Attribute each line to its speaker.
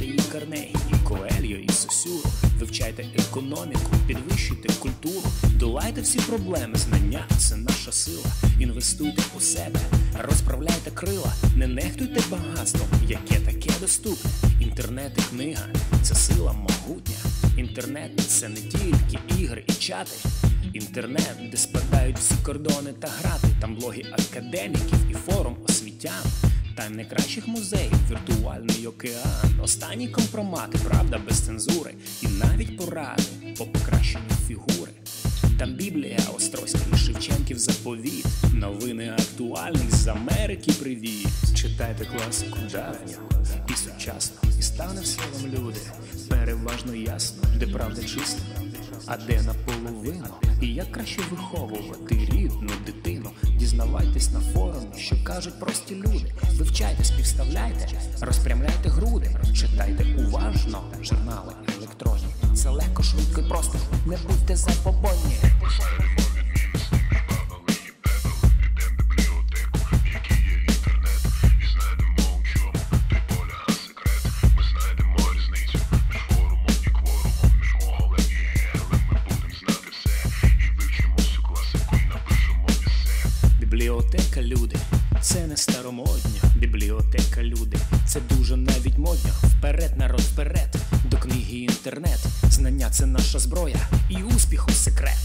Speaker 1: читайте і Карнегі, Коельо, і Сосюру. Вивчайте економіку, підвищуйте культуру, долайте всі проблеми. Знання це наша сила. Інвестуйте у себе, розправляйте крила, не нехтуйте багатством, яке таке доступне. Інтернет і книга це сила могутня. Інтернет це не тільки ігри і чати. Інтернет, де спадають всі кордони та грати. Там блоги академіків і форум. Там найкращих музеїв, віртуальний океан, останні компромати, правда без цензури, і навіть поради по покращенню фігури. Там Біблія, Острозький, Шевченків заповіт, новини актуальних з Америки привіт. Читайте класику давню і сучасну, і стане все вам люди. Переважно ясно, де правда чиста, а де наполовину. І як краще виховувати рідну дитину. Дізнавайтесь на форумі, що кажуть прості люди. Вивчайте, співставляйте, розпрямляйте груди, читайте уважно журнали електронні. Це легко, швидко і просто. Не будьте забобонні. Бібліотека люди, це не старомодня. Бібліотека люди, це дуже навіть модня. Вперед, народ, вперед, до книги інтернет. Знання це наша зброя і успіху секрет.